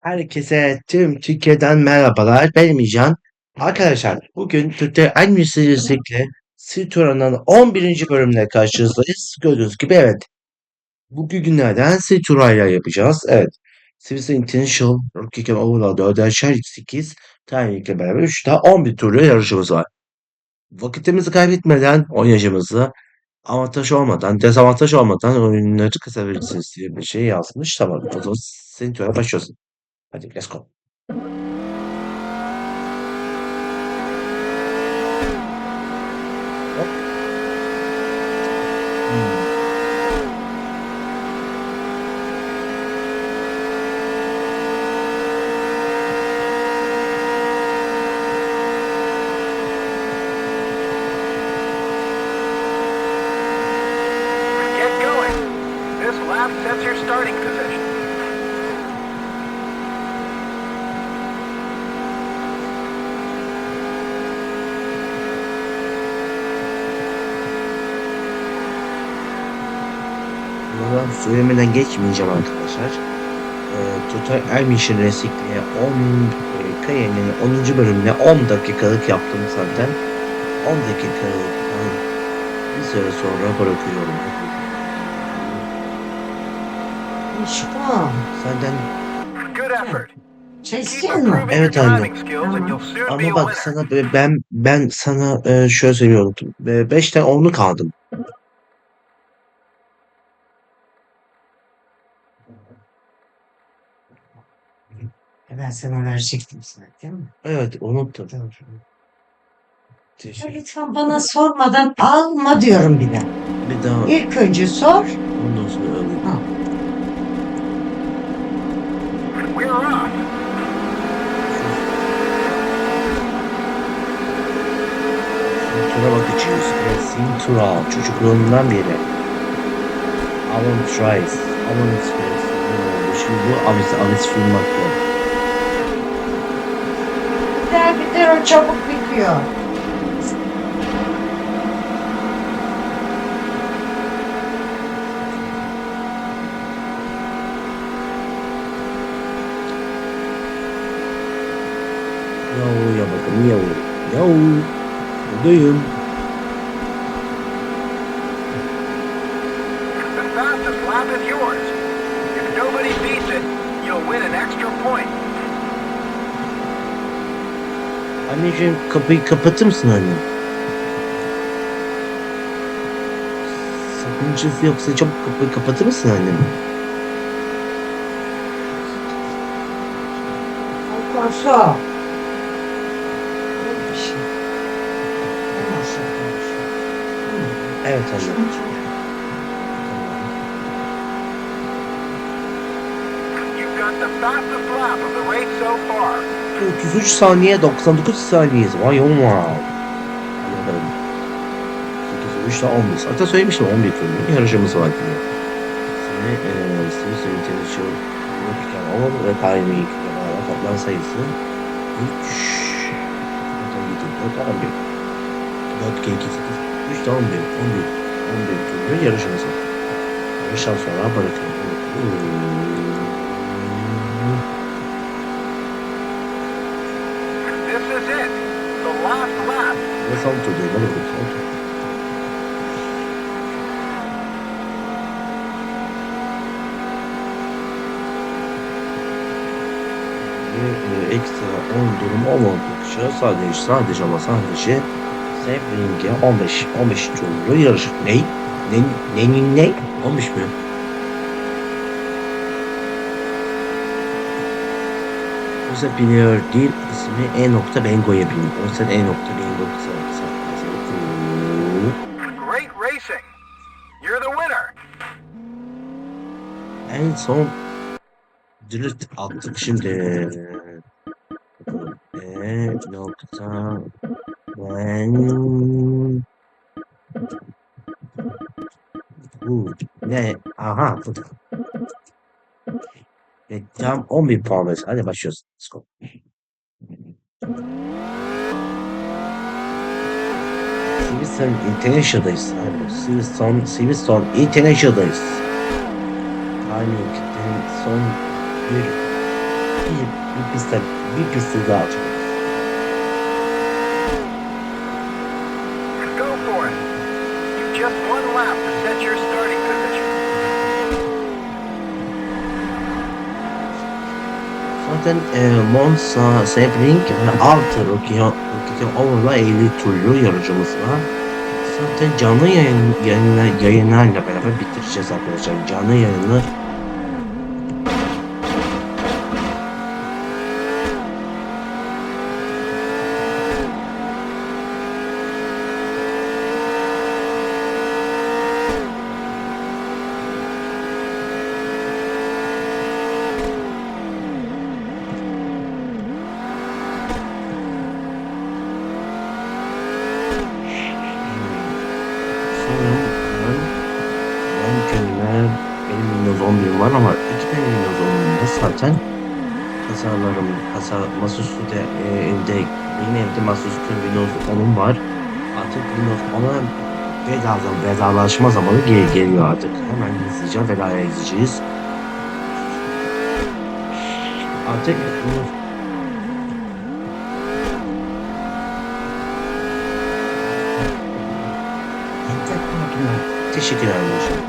Herkese tüm Türkiye'den merhabalar. Ben Emircan. Arkadaşlar bugün Türkçe en müzikle Citroen'ın 11. bölümüne karşınızdayız. Gördüğünüz gibi evet. Bugün günlerden Citroen'la yapacağız. Evet. Civil International Rocky Overall 4'er 8 Timing'le beraber 3 daha 11 turlu yarışımız var. Vakitimizi kaybetmeden oynayışımızı avantaj olmadan, dezavantaj olmadan oyunları kısabilirsiniz diye bir şey yazmış. Tamam. O zaman Citroen'e başlıyorsun. Hadi let's geçmeyeceğim arkadaşlar. Ee, Total Ermiş'in Resikli'ye 10 e, Kaye'nin 10. bölümüne 10 dakikalık yaptım zaten. 10 dakikalıktan bir süre sonra bırakıyorum. Aşkım, Senden Good effort. improving Evet anne. ama bak sana be- ben ben sana e, şöyle söylüyorum. 5'ten 10'lu kaldım. Ben sana verecektim zaten. Evet unuttum. Ya Teşekkür. Lütfen bana sormadan alma diyorum bir de. Bir daha İlk önce sor. ondan sonra alayım. Ha. Tura bakacağız. Resim Tura. Çocukluğundan beri. Alan Trice. Alan Trice. Şimdi bu Alice, Alice film bakıyor. Çabuk bitiyor. Yahu ya bakalım yahu. Yahu. Buradayım. The fastest lap is yours. If nobody beats it, you'll win an extra point. Anneciğim kapıyı kapatır mısın anne? Sakıncası yoksa çabuk kapıyı kapatır mısın annem? Konuşuyorum. Evet anne. You've got the fastest lap of the race so far. 33 saniye 99 saniyeyiz. Vay. Hadi bakalım. 8 ile 11. Hatta söylemiştim 11 turnu. Yarışımız var diye. Eee Steve Smith'in çalışıyor. Rookie Oval ve Timing ile beraber toplam sayısı 3 4 11 4 2 2 8 3 de 11 11 11 turnu yarışımız var. Yarıştan sonra bırakıyorum. This is it. The last Hadi bakalım son tur. Ve e, ekstra 10 durum olmadıkça sadece sadece ama sadece Sebring'e 15 15 turlu yarış. Ne? Ne? Ne? Ne? ne? 15 mi? Oysa biliyor değil ismi E Bengo'ya bin. Oysa E Bengo kısa kısa. Great racing. You're the winner. En son drift attık şimdi. E nokta ben bu ne? Aha bu da. E, tam 11 puan versin. Hadi başlıyoruz. Let's go. Silverstone International'dayız abi. Silverstone, Silverstone International'dayız. Timing'in son bir bir, bir piste bir piste daha atıyoruz. Zaten e, Monza, Sebring ve altı Rocky Over'la 50 turlu yarışımız var. Zaten canlı yayın, yayınla, yayınlarla beraber bitireceğiz arkadaşlar. Canlı yayını Sanırım ben, ben kendime benim Windows 11 var ama iki tane Windows 11 var zaten. Kasalarım, kasa, masaüstü de e, evde, benim evde masaüstü Windows 10'um var. Artık Windows 10'a vedadan vedalaşma zamanı gel geliyor artık. Hemen hızlıca vedaya gideceğiz. Artık Windows Enter makine. Teşekkür ederim.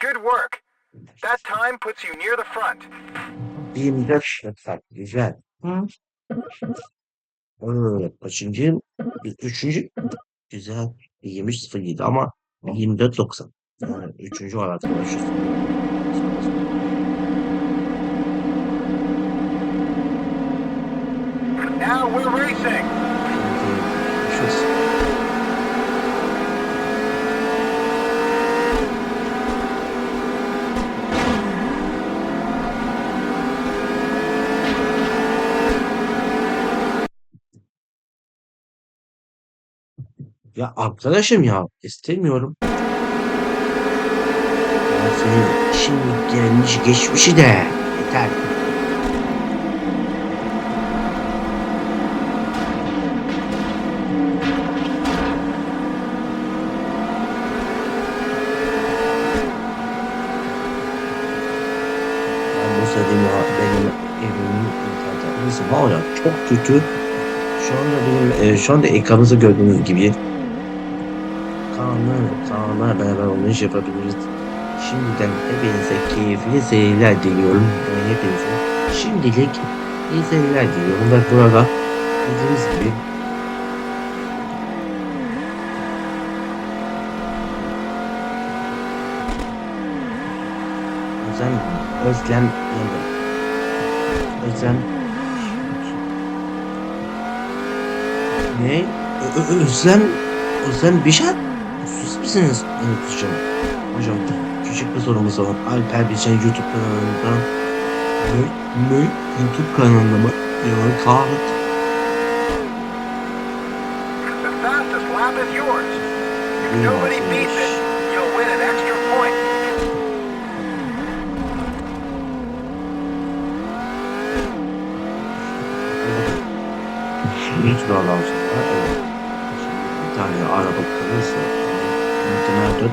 Good work. That time puts you near the front. 24 dakika. Güzel. Hı? Evet, kaçıncı? Üçüncü. Güzel. 23.07 ama 24.90. Yani üçüncü olarak konuşuyoruz. Now we're racing. Görüşürüz. Ya arkadaşım ya istemiyorum. Ya senin şimdi gelmiş geçmişi de yeter. Ya çok kötü. Şu anda benim e, şu anda ekranınızda gördüğünüz gibi Oynayış yapabiliriz. Şimdiden hepinize keyifli seyirler diliyorum. Yani hepinize şimdilik iyi seyirler diliyorum. Ve burada dediğimiz gibi Özlem Özlem nerede? Özlem Ne? Özlem Özlem bir şey misiniz? Evet hocam. Hocam küçük bir sorumuz var. Alper Biçen şey YouTube kanalında Möy YouTube kanalında mı? Yalan kahret. Nobody beats it. You'll win an extra point. Hiç bağlamsınlar. Evet. Bir tane araba kırılsa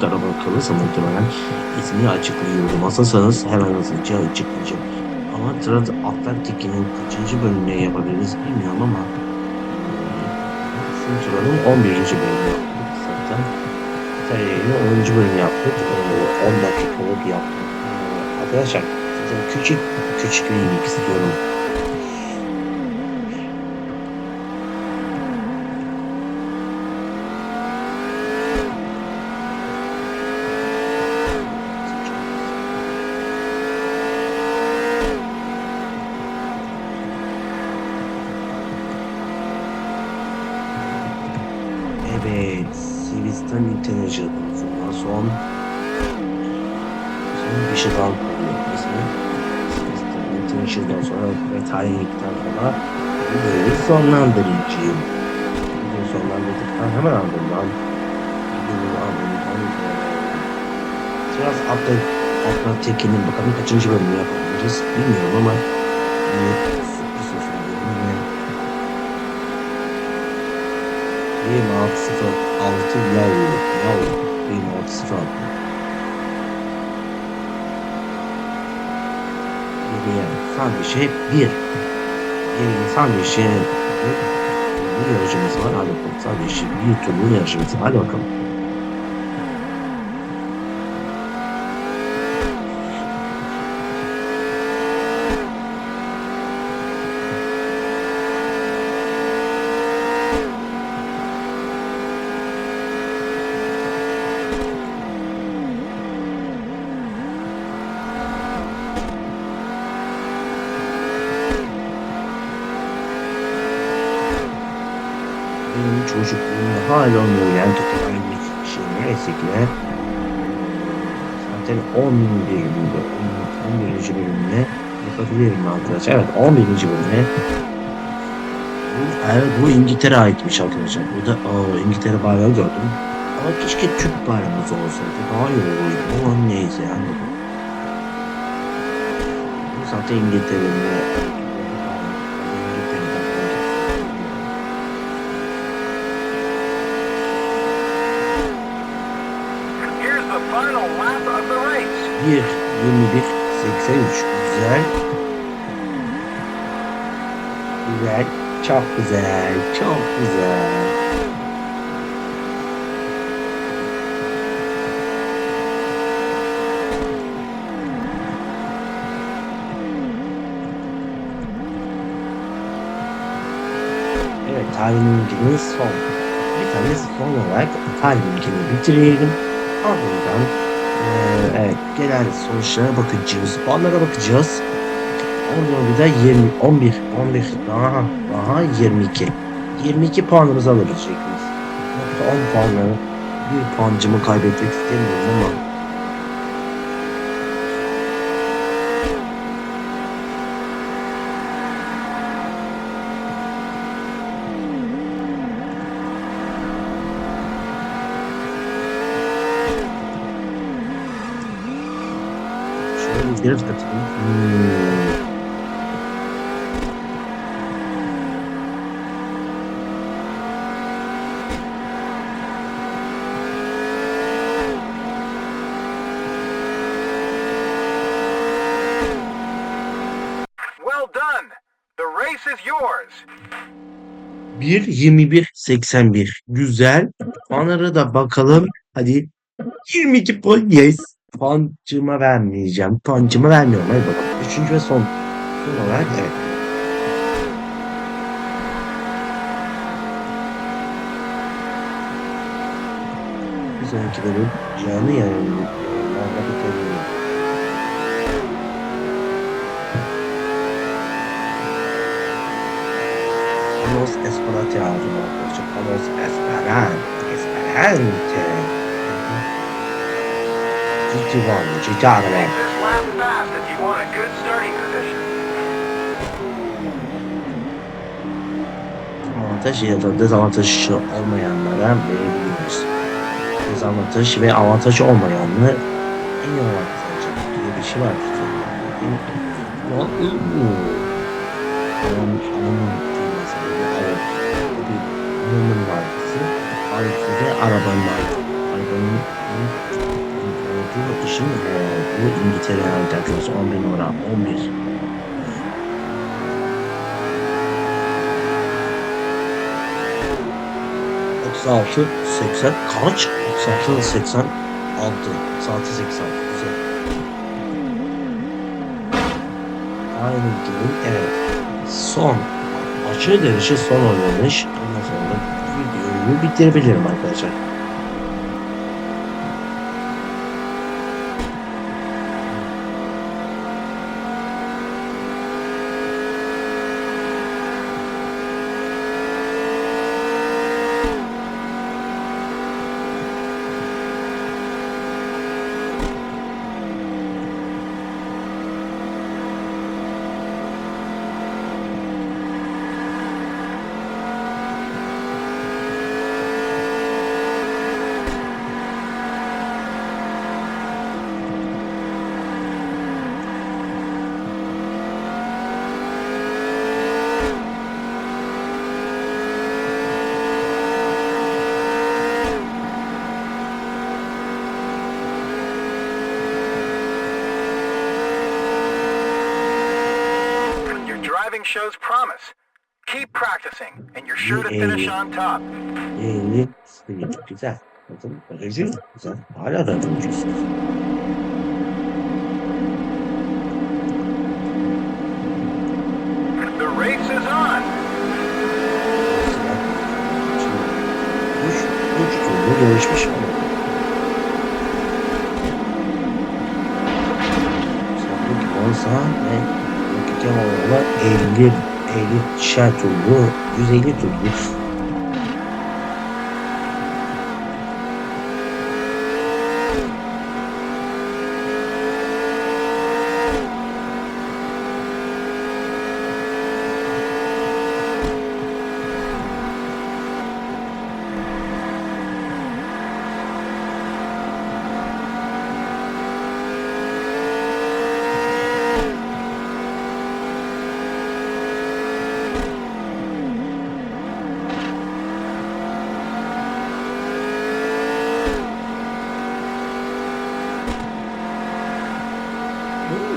4 araba kalırsa muhtemelen ismini açıklıyorum. Asılsanız hemen hızlıca açıklayacağım. Ama Transatlantik'in kaçıncı bölümüne yapabiliriz bilmiyorum ama e, Sintra'nın 11. bölümü yaptık zaten. İtalya'yı 10. bölüm yaptık. 10 dakikalık yaptık. E, arkadaşlar size küçük küçük bir istiyorum. Evet, Sivristan International sonra son son bir şey daha kalıyor ismi. Sivristan International'dan sonra ve tarihlikten sonra bu bölümü sonlandırıcıyım. Bugün sonlandırdıktan hemen ardından videonun ardından biraz atla Atlantik'in bakalım kaçıncı bölümü yapabiliriz bilmiyorum ama bir Nasıl yavru, yavru benim alt sıradım. Geriye sadece bir. Bir Geriye sadece bir yarışımız var. Hadi bakalım. Sadece bir turlu yarışımız. Hadi bakalım. Yapabilirim arkadaşlar. Evet 11. bölümde bu, evet, bu İngiltere aitmiş arkadaşlar. Burada o İngiltere bayrağı gördüm. Ama keşke Türk bayrağımız olsaydı daha iyi olurdu. Ama neyse yani. Bu zaten İngiltere'nin final lap of the race. 1, 21, 83. Güzel. Güzel. Çok güzel. Çok güzel. Evet, tarihiminkinin son. Bir tane son olarak tarihiminkini bitirelim. Ardından eee, evet, genel sonuçlara bakacağız. Puanlara bakacağız. Ondan bir de 20, 11, 11, daha, daha 22. 22 puanımızı alabilecekmiz. Nokta 10 puanları. Bir puancımı kaybetmek istemiyorum ama şöyle bir drift atayım. Hmm. Well done. The race is yours. 1 21 81 güzel. Puanlara da bakalım. Hadi 22 puan yes. Puancıma vermeyeceğim. Puancıma vermiyorum. Hadi bakalım. Üçüncü ve son. Son olarak evet. Bir sonraki bölüm canlı yayınlarda bitebilir. Panos Esperante yazdım arkadaşlar. Panos Esperante. Esperante. GT var mı? GT araba. Make this lap fast if you want a good starting position. Avantaj ya da dezavantajı olmayanlara verebiliriz. Dezavantaj ve avantajı olmayanı en iyi avantaj diye bir şey var. Ama Onun onun mesela evet bir onun markası ayrıca da arabanın markası. Arabanın olduğu işin e, bu İngiltere ait arkadaşlar 11 numara 11 36 80 kaç? 36 86 saati 86 güzel. Aynı gün evet. Son açığı derişi son oynanış. Sonra videoyu bitirebilirim arkadaşlar. Driving shows promise. Keep practicing, and you're sure to finish on top. Yeni sıyır. Güzel. Bakın aracı güzel. Hala da aracısın. The race is on. Üç, üç turda gelişmiş ama. Sabit olsa ve dakika oranla 50 50 şer turlu 150 turlu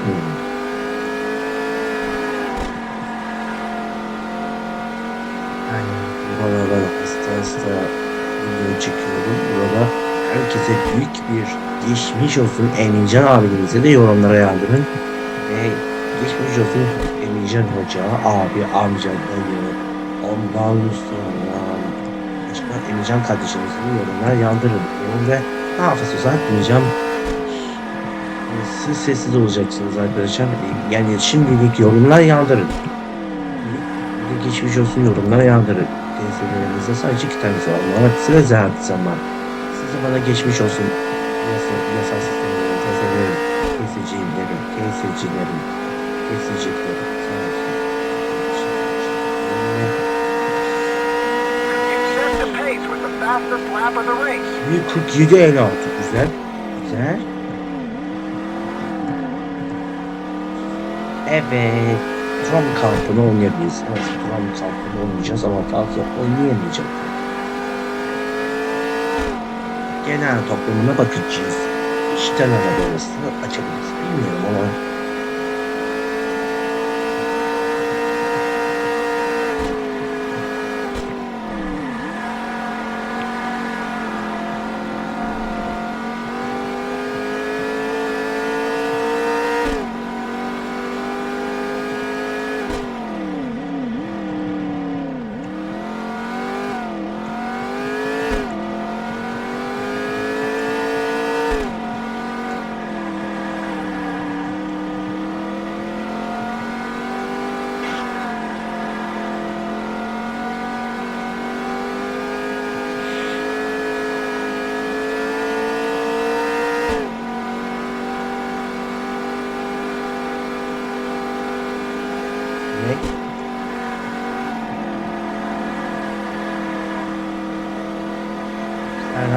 Hmm. Yani bana ben hasta hasta video çekiyorum. Burada herkese büyük bir geçmiş olsun Emircan abimize de yorumlara yardırın. Ve geçmiş olsun Emircan Hoca, abi, amca, dayı, ondan sonra başka Emircan kardeşimizin yorumlara yardırın. diyorum Ve daha fazla uzatmayacağım. Siz sessiz olacaksınız arkadaşlar. Yani şimdilik yorumlar de geçmiş olsun yorumlara yağdırın. DSL'lerimizde sadece iki tanesi var. Ama sıra zahmet zaman. Siz de bana geçmiş olsun. Yasa, yasal sistemlerin, DSL'lerin, kesicilerin, kesicilerin, kesicilerin. Sağ olsun. The race. 147 56 güzel. Güzel. Evet. Drum kampını oynayabiliriz. Evet, drum kampını oynayacağız ama fazla oynayamayacağız. Genel toplamına bakacağız. İşten araba arasını açabiliriz. Bilmiyorum ama ne?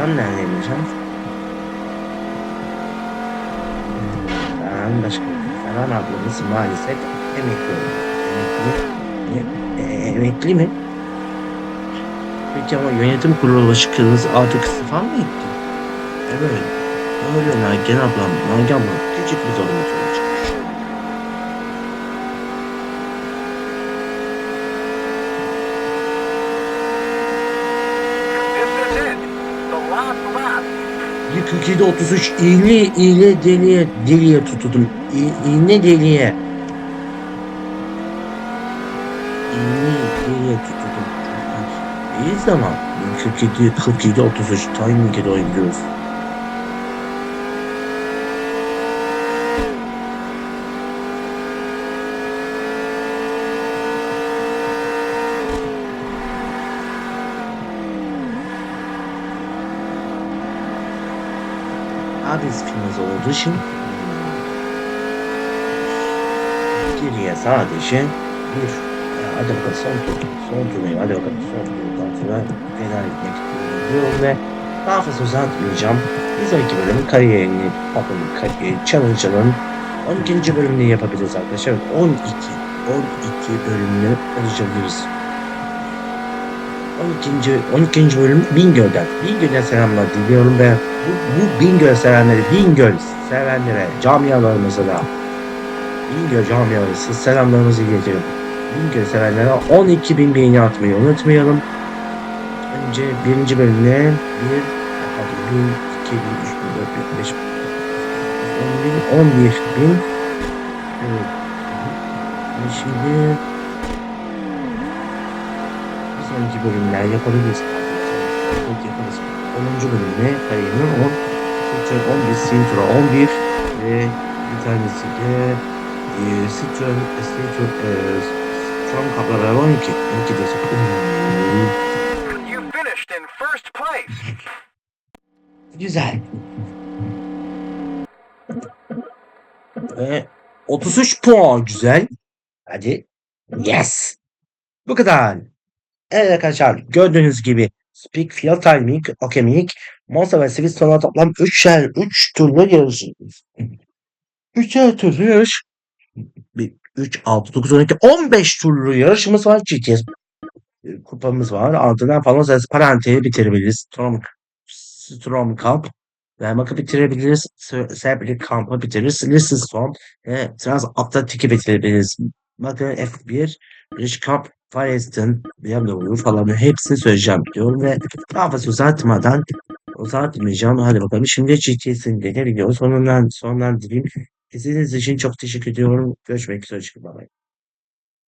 Serhan neredeymiş ha? Serhan başka. Serhan ablamız maalesef emekli oldu. Emekli. E, emekli mi? Peki ama yönetim kurulu başkanınız artık istifa mı etti? Evet. Öyle Nagihan ablam, Nagihan ablam küçük bir sorun olacak. This is it. The last lap. 47 33 iğne iğne deliye deliye tutudum. İ- deliye. İğne deliye tutudum. İyi zaman. 47 47 33 timing'e oynuyoruz. Abis firması olduğu için geriye sadece bir e, hadi bakalım son tur son turnayı hadi bakalım son turdan sonra veda etmek istiyorum ve daha fazla uzatmayacağım. Bir sonraki bölüm kariyerini bakın kariyer challenge'ının 12. bölümünü yapabiliriz arkadaşlar. 12 12 bölümünü oluşturabiliriz. 12. 12. bölüm Bingöl'den. Bingöl'den selamlar diliyorum ve bu, bu Bingöl sevenleri, Bingöl sevenlere, camialarımıza da Bingöl camialarımıza selamlarımızı iletiyorum. bin kere sevenlere 12 bin beğeni atmayı unutmayalım. Önce birinci bölümde bir, pardon, bin, iki bin, üç bin, dört bin, beş bin, on bin. Evet. Şimdi sonraki bölümler yapabiliriz. Çok yaparız. 10. bölümde kariyerin 10, Citroen 11, Sintra 11 ve bir tanesi de e, Citroen, Citroen, e, kapları 12. 12 de You finished in first place. Güzel. Ve 33 puan güzel. Hadi. Yes. Bu kadar. Evet arkadaşlar gördüğünüz gibi Speak, Field Timing, Okemik, Monster ve Swiss toplam 3'er 3 turlu yarış. 3'er turlu yarış. 3, 6, 9, 12, 15 turlu yarışımız var. GTS e, kupamız var. Ardından falan ses parantezi bitirebiliriz. Storm, Storm Cup. Vermak'ı bitirebiliriz. Sebrik Kamp'ı bitiririz. Lisson ve Trans Atlantik'i bitirebiliriz. Bakın F1, British Cup, Firestone, BMW falan hepsini söyleyeceğim diyorum ve daha fazla uzatmadan uzatmayacağım. Hadi bakalım. Şimdi GTS'in de videonun sonundan sonundan dileyim. İzlediğiniz için çok teşekkür ediyorum. Görüşmek üzere. Bye bye.